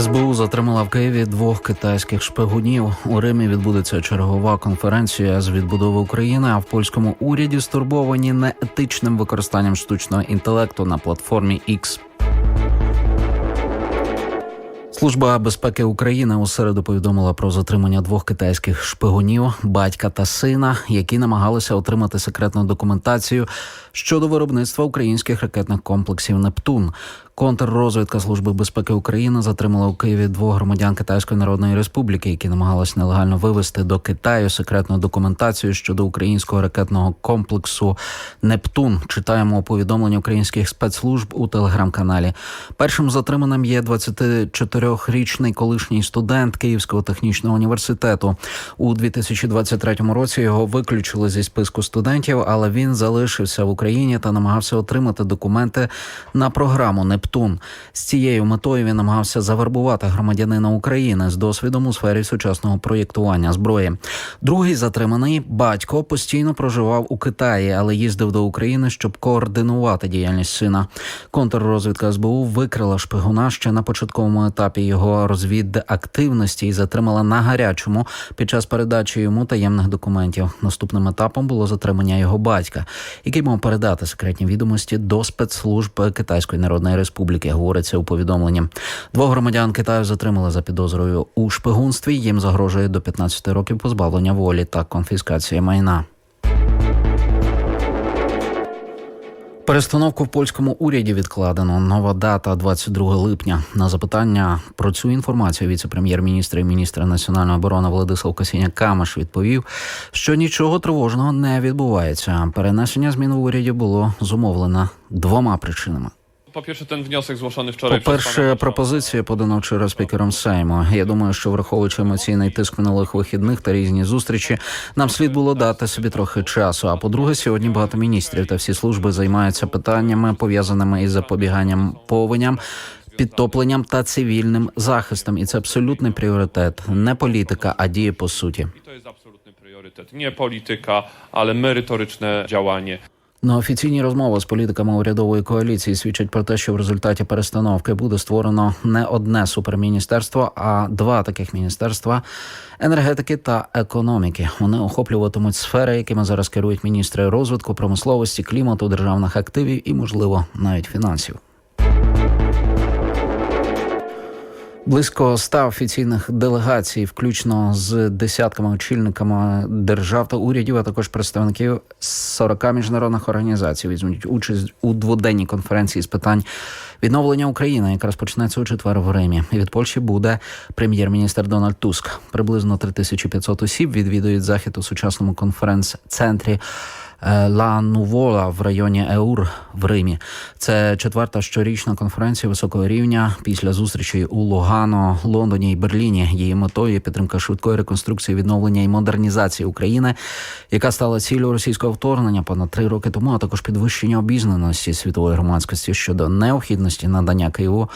СБУ затримала в Києві двох китайських шпигунів. У Римі відбудеться чергова конференція з відбудови України. А в польському уряді стурбовані неетичним використанням штучного інтелекту на платформі X. Служба безпеки України у середу повідомила про затримання двох китайських шпигунів, батька та сина, які намагалися отримати секретну документацію щодо виробництва українських ракетних комплексів Нептун. Контррозвідка Служби безпеки України затримала у Києві двох громадян Китайської Народної Республіки, які намагалися нелегально вивезти до Китаю секретну документацію щодо українського ракетного комплексу Нептун. Читаємо повідомлення українських спецслужб у телеграм-каналі. Першим затриманим є 24-річний колишній студент Київського технічного університету. У 2023 році його виключили зі списку студентів, але він залишився в Україні та намагався отримати документи на програму Нептун. З цією метою він намагався завербувати громадянина України з досвідом у сфері сучасного проєктування зброї. Другий затриманий батько постійно проживав у Китаї, але їздив до України, щоб координувати діяльність сина. Контррозвідка СБУ викрила шпигуна ще на початковому етапі його розвідактивності і затримала на гарячому під час передачі йому таємних документів. Наступним етапом було затримання його батька, який мав передати секретні відомості до спецслужб Китайської Народної Республіки. Говориться у повідомленні. Двох громадян Китаю затримали за підозрою у шпигунстві. Їм загрожує до 15 років позбавлення волі та конфіскація майна. Перестановку в польському уряді відкладено. Нова дата 22 липня. На запитання про цю інформацію віце-прем'єр-міністр і міністр національної оборони Владислав Косіня Камаш відповів, що нічого тривожного не відбувається. Перенесення змін в уряді було зумовлено двома причинами. Po pierwsze, ten wniosek zgłoszony wczoraj По-перше, пропозиція подана вчора спікером Сейму. Я думаю, що враховуючи емоційний тиск минулих вихідних та різні зустрічі, нам слід було дати собі трохи часу. А по-друге, сьогодні багато міністрів та всі служби займаються питаннями пов'язаними із запобіганням повеням. Підтопленням та цивільним захистом, і це абсолютний пріоритет, не політика, а дії по суті. To jest absolutny priorytet. Nie polityka, ale merytoryczne działanie. На офіційні розмови з політиками урядової коаліції свідчать про те, що в результаті перестановки буде створено не одне суперміністерство, а два таких міністерства енергетики та економіки. Вони охоплюватимуть сфери, якими зараз керують міністри розвитку, промисловості, клімату, державних активів і, можливо, навіть фінансів. Близько ста офіційних делегацій, включно з десятками очільниками держав та урядів, а також представників 40 міжнародних організацій, візьмуть участь у дводенній конференції з питань відновлення України, яка розпочнеться у четвер в Римі. Від Польщі буде прем'єр-міністр Дональд Туск. Приблизно 3500 осіб відвідують захід у сучасному конференц-центрі. Е, Ла Нувола в районі Еур в Римі. Це четверта щорічна конференція високого рівня після зустрічей у Лугано, Лондоні і Берліні. Її метою є підтримка швидкої реконструкції, відновлення і модернізації України, яка стала ціллю російського вторгнення понад три роки тому, а також підвищення обізнаності світової громадськості щодо необхідності надання Києву.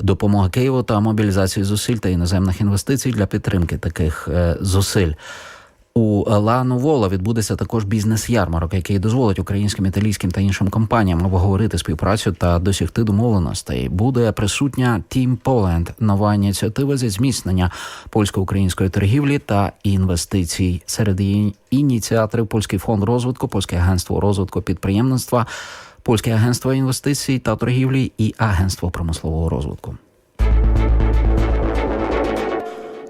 Допомоги Києву та мобілізації зусиль та іноземних інвестицій для підтримки таких е, зусиль. У Ла Новола відбудеться також бізнес-ярмарок, який дозволить українським, італійським та іншим компаніям обговорити співпрацю та досягти домовленостей. Буде присутня Team Poland – нова ініціатива зі зміцнення польсько-української торгівлі та інвестицій. Серед її ініціаторів Польський фонд розвитку, Польське агентство розвитку підприємництва, Польське агентство інвестицій та торгівлі і Агентство промислового розвитку.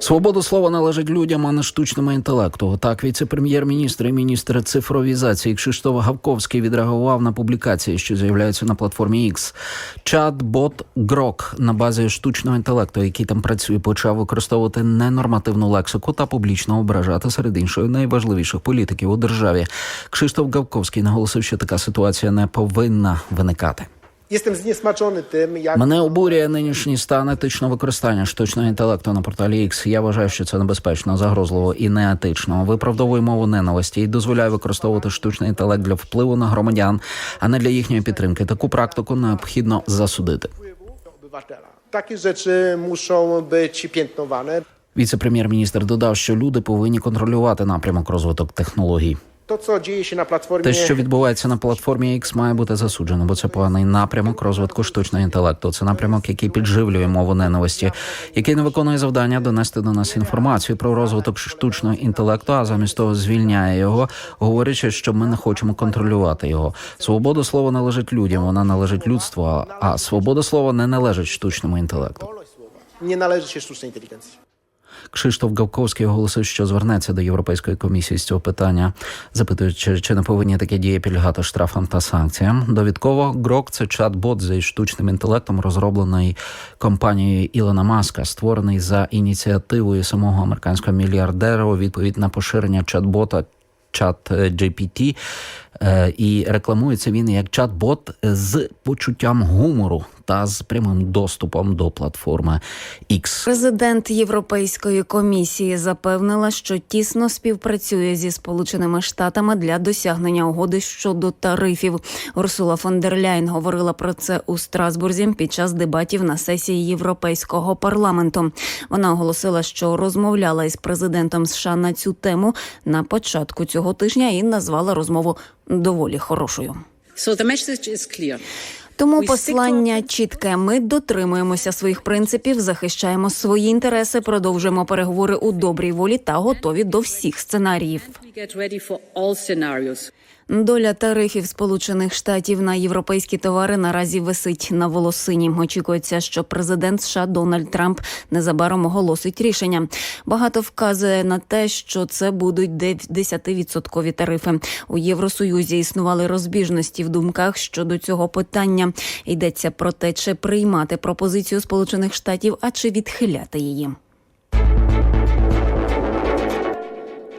Свобода слова належить людям, а не штучному інтелекту. Так, віце-прем'єр-міністр і міністр цифровізації Кшиштоф Гавковський відреагував на публікації, що з'являються на платформі X. Чат-бот Грок на базі штучного інтелекту, який там працює, почав використовувати ненормативну лексику та публічно ображати серед іншої найважливіших політиків у державі. Кшиштоф Гавковський наголосив, що така ситуація не повинна виникати. Мене обурює нинішній стан етичного використання штучного інтелекту на порталі X. Я вважаю, що це небезпечно, загрозливо і неетично. Виправдовує мову ненависті і дозволяє використовувати штучний інтелект для впливу на громадян, а не для їхньої підтримки. Таку практику необхідно засудити. do obywatela. Takie rzeczy muszą. Віце-прем'єр-міністр додав, що люди повинні контролювати напрямок розвиток технологій. Те, що відбувається на платформі X, має бути засуджено, бо це поганий напрямок розвитку штучного інтелекту. Це напрямок, який підживлює мову ненависті, який не виконує завдання донести до нас інформацію про розвиток штучного інтелекту, а замість того звільняє його, говорячи, що ми не хочемо контролювати його. Свобода слова належить людям, вона належить людству, а- свобода слова не належить штучному інтелекту. Należy się sztucznej inteligencji. Кшиштоф Гавковський оголосив, що звернеться до Європейської комісії з цього питання, запитуючи, чи не повинні такі дії підлягати штрафам та санкціям. Довідково Грок це чат-бот зі штучним інтелектом, розроблений компанією Ілона Маска, створений за ініціативою самого американського мільярдера у відповідь на поширення чат-бота чат е, GPT. Е, І рекламується він як чат-бот з почуттям гумору та з прямим доступом до платформи X. Президент Європейської комісії запевнила, що тісно співпрацює зі Сполученими Штатами для досягнення угоди щодо тарифів. Урсула фон дер Ляйн говорила про це у Страсбурзі під час дебатів на сесії Європейського парламенту. Вона оголосила, що розмовляла із президентом США на цю тему на початку цього тижня і назвала розмову доволі хорошою. So the message is clear. Тому послання чітке. Ми дотримуємося своїх принципів, захищаємо свої інтереси, продовжуємо переговори у добрій волі та готові до всіх сценаріїв. Доля тарифів Сполучених Штатів на європейські товари наразі висить на волосині. Очікується, що президент США Дональд Трамп незабаром оголосить рішення. Багато вказує на те, що це будуть 10% тарифи. У Євросоюзі існували розбіжності в думках щодо цього питання. Йдеться про те, чи приймати пропозицію Сполучених Штатів, а чи відхиляти її.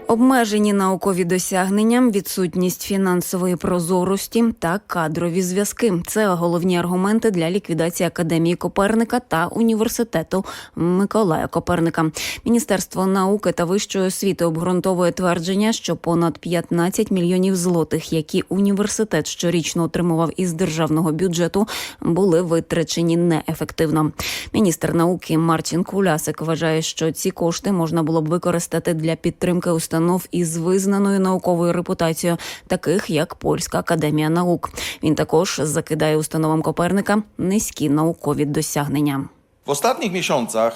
Обмежені наукові досягнення, відсутність фінансової прозорості та кадрові зв'язки це головні аргументи для ліквідації академії Коперника та університету Миколая Коперника. Міністерство науки та вищої освіти обґрунтовує твердження, що понад 15 мільйонів злотих, які університет щорічно отримував із державного бюджету, були витрачені неефективно. Міністр науки Мартін Кулясик вважає, що ці кошти можна було б використати для підтримки установ із визнаною науковою репутацією, таких як Польська академія наук. Він також закидає установам Коперника низькі наукові досягнення.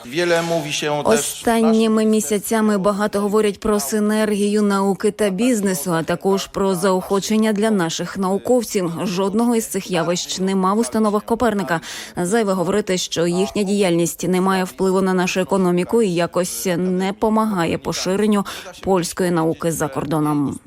Wiele mówi się. Останніми місяцями багато говорять про синергію науки та бізнесу, а також про заохочення для наших науковців. Жодного із цих явищ нема в установах Коперника. Зайве говорити, що їхня діяльність не має впливу на нашу економіку і якось не помагає поширенню польської науки за кордоном.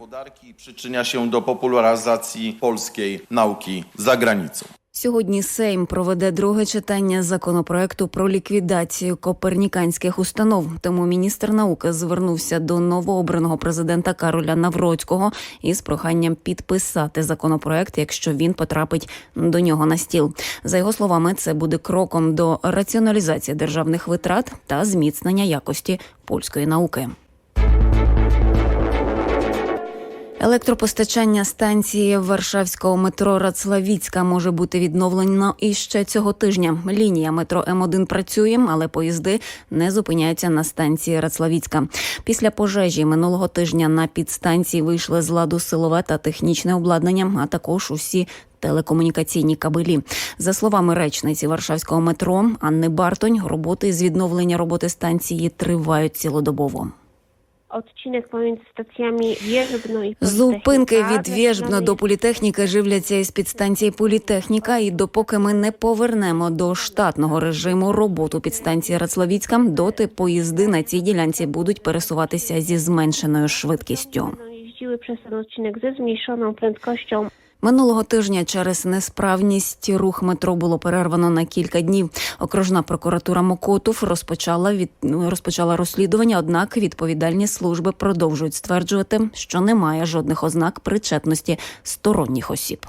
Przyczynia się do popularyzacji polskiej nauki za granicą. Сьогодні Сейм проведе друге читання законопроекту про ліквідацію коперніканських установ. Тому міністр науки звернувся до новообраного президента Кароля Навроцького із проханням підписати законопроект, якщо він потрапить до нього на стіл. За його словами, це буде кроком до раціоналізації державних витрат та зміцнення якості польської науки. Електропостачання станції Варшавського метро Рацлавіцька може бути відновлено іще цього тижня. Лінія метро М1 працює, але поїзди не зупиняються на станції Рацлавіцька. Після пожежі минулого тижня на підстанції вийшли з ладу силове та технічне обладнання, а також усі. Телекомунікаційні кабелі за словами речниці Варшавського метро Анни Бартонь, роботи з відновлення роботи станції тривають цілодобово. Odcinek pomiędzy stacjami Wierzbno i Зупинки від Вєжбна до політехніки живляться із підстанції Політехніка. І допоки ми не повернемо до штатного режиму роботу підстанції Рацлавіцька, доти поїзди на цій ділянці будуть пересуватися зі зменшеною швидкістю. jeździły przez ten odcinek ze zmniejszoną prędkością. Минулого тижня через несправність рух метро було перервано на кілька днів. Окружна прокуратура Мокотов розпочала від розпочала розслідування. Однак відповідальні служби продовжують стверджувати, що немає жодних ознак причетності сторонніх осіб.